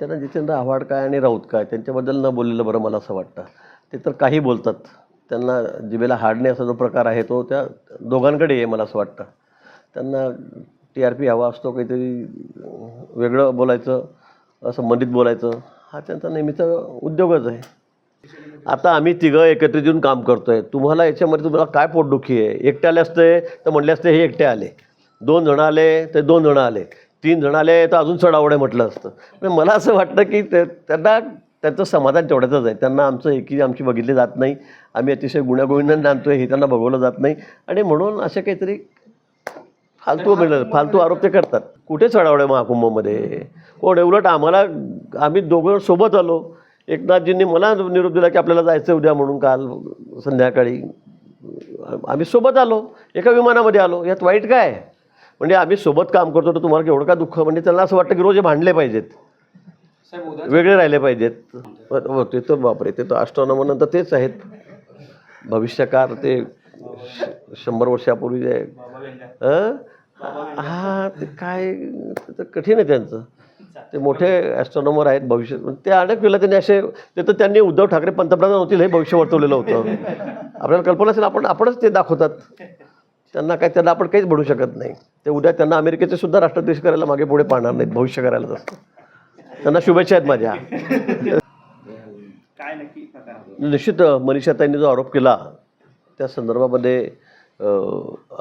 त्यांना जितेंद्र आव्हाड काय आणि राऊत काय त्यांच्याबद्दल न बोललेलं बरं मला असं वाटतं. ते तर काही बोलतात. त्यांना जिभेला हाडणे असा जो प्रकार आहे तो त्या दोघांकडे आहे मला असं वाटतं. त्यांना टी आर पी हवा असतो काहीतरी वेगळं बोलायचं संबंधित बोलायचं हा त्यांचा नेहमीचा उद्योगच आहे. आता आम्ही तिघं एकत्रित येऊन काम करतोय. तुम्हाला याच्यामध्ये तुम्हाला काय पोटदुखी आहे? एकटे आले असते तर म्हणले असते हे एकटे आले. दोन जण आले तर दोन जण आले. तीन जण आले तर अजून चढावडे म्हटलं असतं. पण मला असं वाटतं की ते त्यांना त्यांचं समाधान तेवढ्याचंच आहे. त्यांना आमचं एकी आमची बघितली जात नाही. आम्ही अतिशय गुण्यागोविंदाने आहे हे त्यांना बघवलं जात नाही. आणि म्हणून असे काहीतरी फालतू मिळलं फालतू आरोप ते करतात. कुठे चढावडे महाकुंभमध्ये? कोण उलट आम्हाला आम्ही दोघं सोबत आलो. एकनाथजींनी मला निरोप दिला की आपल्याला जायचं उद्या म्हणून काल संध्याकाळी. आम्ही सोबत आलो. एका विमानामध्ये आलो. यात वाईट काय? आहे? म्हणजे आम्ही सोबत काम करतो तर तुम्हाला केवढं का दुःख? म्हणजे त्यांना असं वाटतं की रोज भांडले पाहिजेत. वेगळे राहिले पाहिजेत. हो ते तर बापरे ते तर अष्टोनमनंतर तेच आहेत. भविष्यकार ते शंभर वर्षापूर्वी जे? हा ते काय? तर कठीण आहे त्यांचं. ते मोठे ॲस्ट्रॉनॉमर आहेत भविष्य ते अनेक वेळेला त्यांनी असे ते तर त्यांनी उद्धव ठाकरे पंतप्रधान होतील हे भविष्य वर्तवलेलं होतं. आपल्याला कल्पना असेल आपण आपणच ते दाखवतात. त्यांना काय त्यांना आपण काहीच म्हणू शकत नाही. ते उद्या त्यांना अमेरिकेचे सुद्धा राष्ट्राध्यक्ष करायला मागे पुढे पाहणार नाहीत भविष्य करायला तसं. त्यांना शुभेच्छा आहेत माझ्या. निश्चित मनीषाताईंनी जो आरोप केला त्या संदर्भामध्ये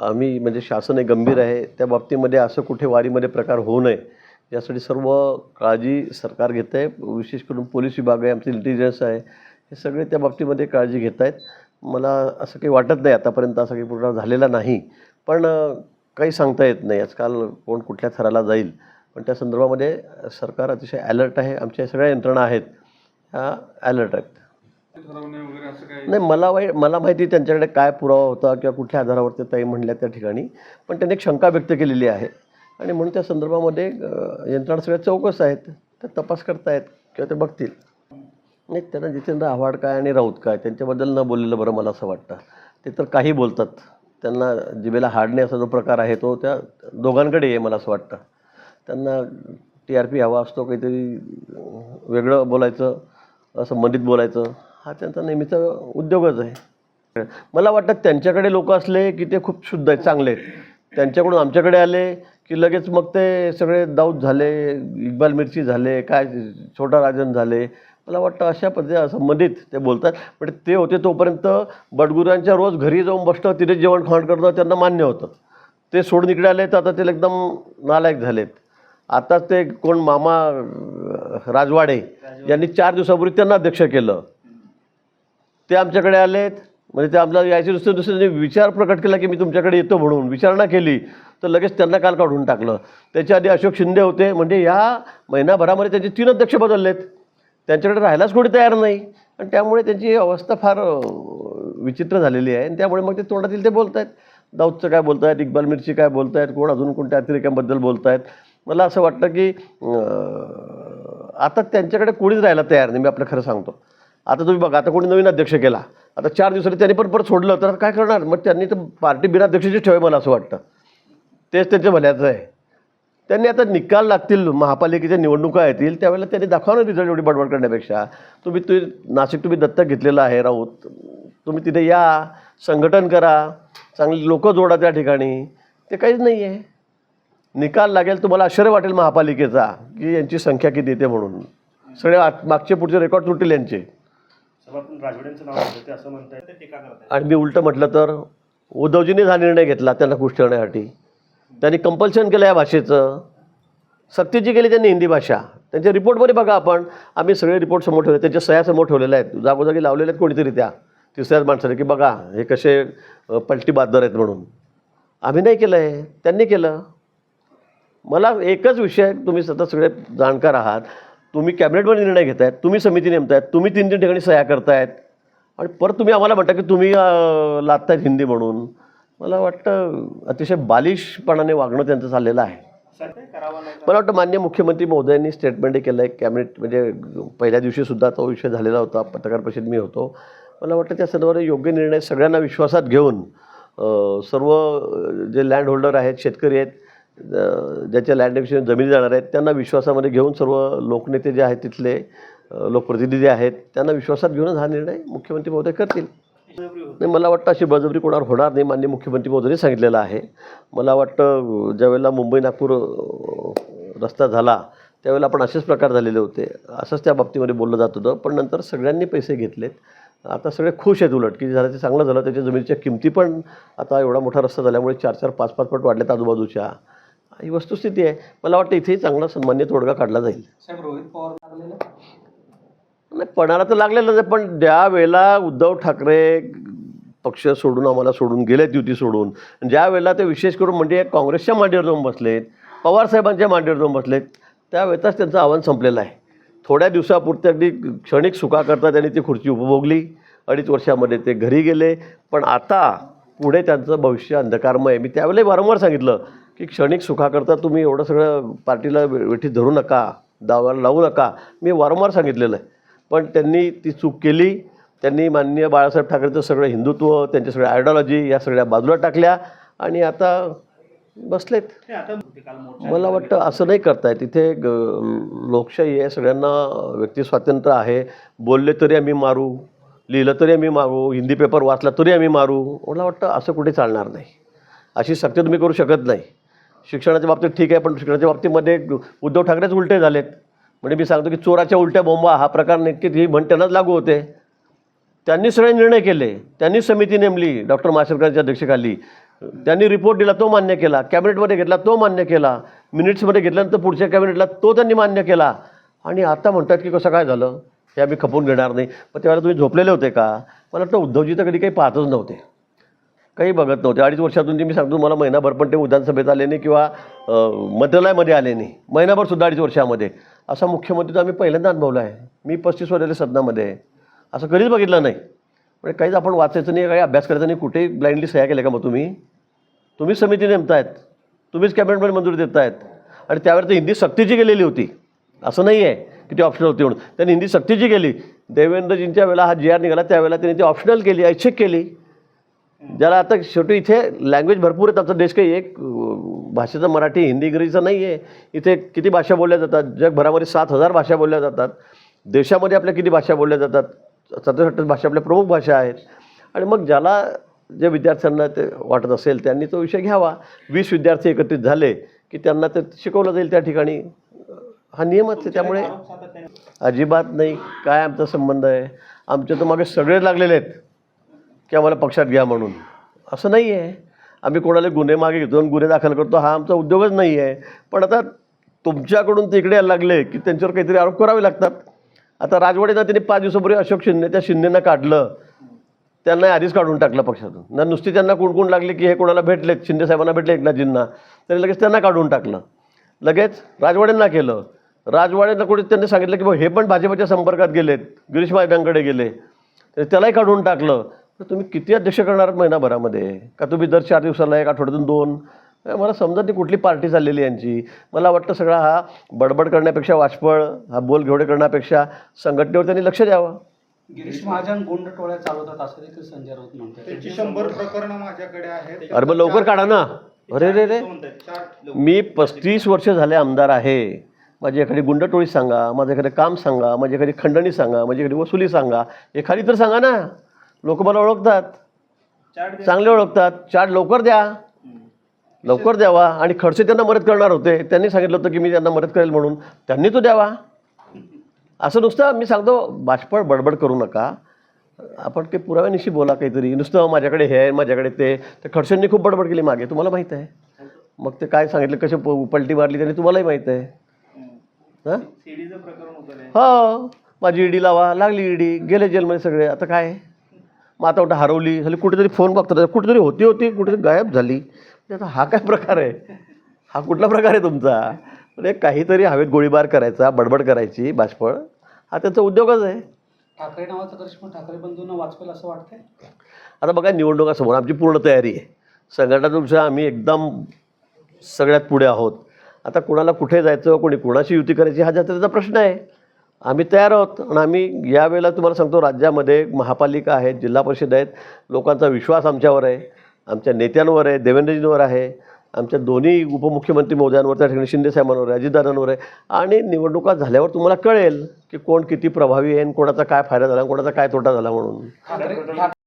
आम्ही म्हणजे शासन हे गंभीर आहे. त्या बाबतीमध्ये असं कुठे वारीमध्ये प्रकार होऊ नये यासाठी सर्व काळजी सरकार घेत आहे. विशेष करून पोलीस विभाग आहे आमचं इंटेलिजन्स आहे. हे सगळे त्या बाबतीमध्ये काळजी घेत आहेत. मला असं काही वाटत नाही आतापर्यंत असा काही पूर्ण झालेला नाही. पण काही सांगता येत नाही. आजकाल कोण कुठल्या थराला जाईल. पण त्या संदर्भामध्ये सरकार अतिशय ॲलर्ट आहे. आमच्या सगळ्या यंत्रणा आहेत. ह्या ॲलर्ट आहेत. नाही मला वाईट मला माहिती त्यांच्याकडे काय पुरावा होता किंवा कुठल्या आधारावर ते ताई म्हणल्या त्या ठिकाणी. पण त्यांनी एक शंका व्यक्त केलेली आहे. आणि म्हणून त्या संदर्भामध्ये यंत्रणा सगळ्या चौकस आहेत. त्या तपास करतायत किंवा ते बघतील. नाही त्यांना जितेंद्र आव्हाड काय आणि राऊत काय त्यांच्याबद्दल न बोललेलं बरं मला असं वाटतं. ते तर काही बोलतात. त्यांना जिभेला हाडणे असा जो प्रकार आहे तो त्या दोघांकडे आहे मला असं वाटतं. त्यांना टी आर पी हवा असतो काहीतरी वेगळं बोलायचं संबंधित बोलायचं हा त्यांचा नेहमीचा उद्योगच आहे. मला वाटतं त्यांच्याकडे लोक असले की ते खूप शुद्ध आहेत चांगले आहेत. त्यांच्याकडून आमच्याकडे आले की लगेच मग ते सगळे दाऊद झाले इक्बाल मिरची झाले काय छोटा राजन झाले मला वाटतं अशा पद्धती संबंधित ते बोलतात. पण ते होते तोपर्यंत बडगुरांच्या रोज घरी जाऊन बसणं तिथे जेवण खावण करणं त्यांना मान्य होतं. ते सोडून इकडे आले तर आता ते एकदम नालायक झालेत. आता ते कोण मामा राजवाडे यांनी चार दिवसापूर्वी त्यांना अध्यक्ष केलं. ते आमच्याकडे आलेत म्हणजे ते आपल्याला यायचे दुसऱ्या दुसऱ्याने विचार प्रकट केला की मी तुमच्याकडे येतो म्हणून. विचारणा केली तर लगेच त्यांना काल काढून टाकलं. त्याच्या आधी अशोक शिंदे होते. म्हणजे ह्या महिनाभरामध्ये त्यांचे तीन अध्यक्ष बदललेत. त्यांच्याकडे राहायलाच कोणी तयार नाही. आणि त्यामुळे त्यांची अवस्था फार विचित्र झालेली आहे. आणि त्यामुळे मग ते तोंडातील ते बोलत आहेत दाऊदचं काय बोलत आहेत इक्बाल मिरची काय बोलत आहेत कोण अजून कोणत्या अतिरेक्यांबद्दल बोलत आहेत मला असं वाटतं की आता त्यांच्याकडे कोणीच राहायला तयार नाही मी आपलं खरं सांगतो. आता तुम्ही बघा आता कोणी नवीन अध्यक्ष केला. आता चार दिवसांनी त्यांनी पण परत सोडलं तर आता काय करणार? मग त्यांनी तर पार्टी बिनाध्यक्षाची ठेवाय मला असं वाटतं. तेच त्यांच्या भल्याचं आहे. त्यांनी आता निकाल लागतील महापालिकेच्या निवडणुका येतील त्यावेळेला त्यांनी दाखवणार रिझल्ट एवढी बडबड करण्यापेक्षा. तुम्ही तुम्ही नाशिक तुम्ही दत्तक घेतलेलं आहे राऊत. तुम्ही तिथे या संघटन करा चांगली लोकं जोडा त्या ठिकाणी. ते काहीच नाही आहे निकाल लागेल तुम्हाला आश्चर्य वाटेल महापालिकेचा की यांची संख्या किती येते म्हणून. सगळे मागचे पुढचे रेकॉर्ड तुटतील यांचे. आणि मी उलटं म्हटलं तर उद्धवजींनीच हा निर्णय घेतला त्यांना खुश ठेवण्यासाठी. त्यांनी कंपल्शन केलं या भाषेचं. सक्तीची केली त्यांनी हिंदी भाषा. त्यांच्या रिपोर्टमध्ये बघा आपण आम्ही सगळे रिपोर्ट समोर ठेवले. त्यांच्या सह्यासमोर ठेवलेल्या आहेत. जागोजागी लावलेल्या आहेत कोणीतरी त्या. तिसऱ्याच माणसाने की बघा हे कसे पलटी बाददार आहेत म्हणून. आम्ही नाही केलं आहे त्यांनी केलं. मला एकच विषय तुम्ही सतत सगळे जाणकार आहात. तुम्ही कॅबिनेटमध्ये निर्णय घेत आहेत तुम्ही समिती नेमतायत तुम्ही तीन तीन ठिकाणी सह्या करतायत. आणि परत तुम्ही आम्हाला म्हणता की तुम्ही लादतायत हिंदी म्हणून. मला वाटतं अतिशय बालिशपणाने वागणं त्यांचं चाललेलं आहे. मला वाटतं मान्य मुख्यमंत्री महोदयांनी स्टेटमेंटही केलं. आहे कॅबिनेट म्हणजे पहिल्या दिवशीसुद्धा तो विषय झालेला होता. पत्रकार परिषद मी होतो. मला वाटतं त्या संदर्भात योग्य निर्णय सगळ्यांना विश्वासात घेऊन सर्व जे लँड होल्डर आहेत शेतकरी आहेत ज्याच्या ज्यांच्या लँड जमिनी जाणार आहेत त्यांना विश्वासामध्ये घेऊन सर्व लोकनेते जे आहेत तिथले लोकप्रतिनिधी आहेत त्यांना विश्वासात घेऊनच हा निर्णय मुख्यमंत्री महोदय करतील. नाही मला वाटतं अशी बळजबरी कोणावर होणार नाही मान्य मुख्यमंत्री महोदयांनी सांगितलेलं आहे. मला वाटतं ज्यावेळेला मुंबई नागपूर रस्ता झाला त्यावेळेला आपण असेच प्रकार झालेले होते. असंच त्या बाबतीमध्ये बोललं जात होतं पण नंतर सगळ्यांनी पैसे घेतलेत. आता सगळे खुश आहेत उलट की झालं ते चांगलं झालं त्याच्या जमिनीच्या किमती पण आता एवढा मोठा रस्ता झाल्यामुळे चार चार पाच पाच पट वाढल्यात आजूबाजूच्या. ही वस्तुस्थिती आहे. मला वाटतं इथेही चांगला सन्मान्य तोडगा काढला जाईल. नाही पणाला तर लागलेलंच आहे पण ज्या वेळेला उद्धव ठाकरे पक्ष सोडून आम्हाला सोडून गेलेत युती सोडून ज्या वेळेला ते विशेष करून म्हणजे काँग्रेसच्या मांडीवर जाऊन बसलेत पवारसाहेबांच्या मांडीवर जाऊन बसलेत त्यावेळेतच त्यांचं आव्हान संपलेलं आहे. थोड्या दिवसापुरते अगदी क्षणिक सुखाकरता त्यांनी ती खुर्ची उपभोगली अडीच वर्षामध्ये ते घरी गेले पण आता पुढे त्यांचं भविष्य अंधकारमय मी त्यावेळेला वारंवार सांगितलं की क्षणिक सुखाकरता तुम्ही एवढं सगळं पार्टीला वेठी वेठीत धरू नका दावाला लावू नका मी वारंवार सांगितलेलं आहे. पण त्यांनी ती चूक केली. त्यांनी माननीय बाळासाहेब ठाकरेंचं सगळं हिंदुत्व त्यांच्या सगळ्या आयडिओलॉजी या सगळ्या बाजूला टाकल्या आणि आता बसलेत. आता मला वाटतं असं नाही करताय. तिथे ग लोकशाही आहे सगळ्यांना व्यक्ती स्वातंत्र्य आहे. बोलले तरी आम्ही मारू लिहिलं तरी आम्ही मारू हिंदी पेपर वाचला तरी आम्ही मारू. मला वाटतं असं कुठे चालणार नाही. अशी सक्ती तुम्ही करू शकत नाही. शिक्षणाच्या बाबतीत ठीक आहे पण शिक्षणाच्या बाबतीमध्ये उद्धव ठाकरेच उलटे झालेत. म्हणजे मी सांगतो की चोराच्या उलट्या बोंबा हा प्रकार नक्कीच ही म्हणतानाच लागू होते. त्यांनी सगळे निर्णय केले. त्यांनी समिती नेमली डॉक्टर माशेलकरांच्या अध्यक्षतेखाली. त्यांनी रिपोर्ट दिला तो मान्य केला. कॅबिनेटमध्ये घेतला तो मान्य केला. मिनिट्समध्ये घेतल्यानंतर पुढच्या कॅबिनेटला तो त्यांनी मान्य केला. आणि आता म्हणतात की कसं काय झालं? हे आम्ही खपून घेणार नाही. पण त्यावेळेला तुम्ही झोपलेले होते का? मला वाटतं उद्धवजी तर कधी काही पाहतच नव्हते. काही बघत नव्हते. अडीच वर्षातून जे मी सांगतो मला महिनाभर पण ते विधानसभेत आले नाही किंवा मंत्रालयामध्ये आले नाही. महिनाभर सुद्धा अडीच वर्षामध्ये. असा मुख्यमंत्री तर आम्ही पहिल्यांदा अनुभवला आहे. मी पस्तीस वर्षाच्या सदनामध्ये आहे. असं कधीच बघितलं नाही. म्हणजे काहीच आपण वाचायचं नाही काही अभ्यास करायचा नाही कुठेही ब्लाइंडली सह्या केल्या का मग तुम्ही? तुम्हीच समिती नेमतायत. तुम्हीच कॅबिनेटमध्ये मंजुरी देत आहेत आणि त्यावेळेला तर हिंदी सक्तीची गेलेली होती. असं नाही आहे की ती ऑप्शनल होती म्हणून. त्यांनी हिंदी सक्तीची केली. देवेंद्रजींच्या वेळेला हा जी आर निघाला त्यावेळेला त्यांनी ती ऑप्शनल केली ऐच्छिक केली. ज्याला आता शेवटी इथे लँग्वेज भरपूर आहेत. आमचा देश काही एक भाषेचा मराठी हिंदी इंग्रजीचा नाही आहे इथे किती भाषा बोलल्या जातात? जगभरामध्ये सात हजार भाषा बोलल्या जातात. देशामध्ये आपल्या किती भाषा बोलल्या जातात? सत्तर भाषा आपल्या प्रमुख भाषा आहेत. आणि मग ज्याला जे विद्यार्थ्यांना ते वाटत असेल त्यांनी तो विषय घ्यावा. वीस विद्यार्थी एकत्रित झाले की त्यांना ते शिकवलं जाईल त्या ठिकाणी. हा नियमच आहे. त्यामुळे अजिबात नाही. काय आमचा संबंध आहे? आमच्या तर मागे सगळे लागलेले आहेत. की आम्हाला पक्षात घ्या म्हणून. असं नाही आहे. आम्ही कोणाला गुन्हे मागे घेतो गुन्हे दाखल करतो हा आमचा उद्योगच नाही आहे. पण आता तुमच्याकडून तिकडे यायला लागले की त्यांच्यावर काहीतरी आरोप करावे लागतात. आता राजवाडेंना त्यांनी पाच दिवसापूर्वी अशोक शिंदे त्या शिंदेनं काढलं. त्यांना आधीच काढून टाकलं पक्षातून. ना नुसती त्यांना कोण लागले की हे कोणाला भेटलेत शिंदे साहेबांना भेटले एकनाथजींना. त्यांनी लगेच त्यांना काढून टाकलं. लगेच राजवाडेंना केलं. राजवाडेंना कुठे त्यांनी सांगितलं की बा हे पण भाजपच्या संपर्कात गेलेत गिरीश महाराजांकडे गेले. तर त्यालाही काढून टाकलं. तर तुम्ही किती अध्यक्ष करणार आहात महिनाभरामध्ये? का तुम्ही दर चार दिवसाला एक आठवड्यातून दोन? मला समजत नाही कुठली पार्टी चाललेली यांची. मला वाटतं सगळा हा बडबड करण्यापेक्षा वाचपळ हा बोल घेवडे करण्यापेक्षा संघटनेवर त्यांनी लक्ष द्यावं. गिरीश महाजन गुंड टोळ्या चालवतात असं देखील संजय राऊत म्हणतात. त्यांची शंभर प्रकरणं माझ्याकडे आहेत. अरे मग लवकर काढा ना. अरे रे रे मी पस्तीस वर्ष झाले आमदार आहे. माझ्याकडे गुंडटोळी सांगा माझ्याकडे काम सांगा माझ्याकडे खंडणी सांगा माझ्याकडे वसुली सांगा. एखादी तर सांगा ना. लोक मला ओळखतात. चांगले ओळखतात. चार्ट लवकर द्या. लवकर द्यावा. आणि खडसे त्यांना मदत करणार होते. त्यांनी सांगितलं होतं की मी त्यांना मदत करेल म्हणून. त्यांनी तो द्यावा. असं नुसतं मी सांगतो बाष्पळ बडबड करू नका. आपण काही पुराव्यानिशी बोला काहीतरी. नुसतं माझ्याकडे हे आहे माझ्याकडे ते. त्या खडसेंनी खूप बडबड केली मागे. तुम्हाला माहीत आहे. मग ते काय सांगितलं कसे प- पलटी मारली त्यांनी तुम्हालाही माहीत आहे. हां. हो. माझी ईडी लावा. लागली ईडी. गेले जेलमध्ये सगळे. आता काय? मग आता हरवली झाली कुठेतरी फोन बघतात कुठेतरी होती होती कुठेतरी गायब झाली. आता हा काय प्रकार आहे? हा कुठला प्रकार आहे तुमचा? म्हणजे काहीतरी हवेत गोळीबार करायचा बडबड करायची बाष्पळ. हा त्यांचा उद्योगच आहे. ठाकरे नावाचा करिश्मा ठाकरे बंधूंना वाचवेल असं वाटतंय? आता बघा निवडणुका समोर आमची पूर्ण तयारी आहे. संघटनापेक्षा आम्ही एकदम सगळ्यात पुढे आहोत. आता कुणाला कुठे जायचं कोणी कुणाशी युती करायची हा जात्रेचा प्रश्न आहे. आम्ही तयार आहोत. आणि आम्ही यावेळेला तुम्हाला सांगतो राज्यामध्ये महापालिका आहेत जिल्हा परिषद आहेत. लोकांचा विश्वास आमच्यावर आहे. आमच्या नेत्यांवर आहे देवेंद्रजींवर आहे. आमच्या दोन्ही उपमुख्यमंत्री महोदयांवर त्या ठिकाणी शिंदे साहेबांवर आहे अजितदादांवर आहे. आणि निवडणुका झाल्यावर तुम्हाला कळेल की कोण किती प्रभावी आहे आणि कोणाचा काय फायदा झाला आणि कोणाचा काय तोटा झाला म्हणून.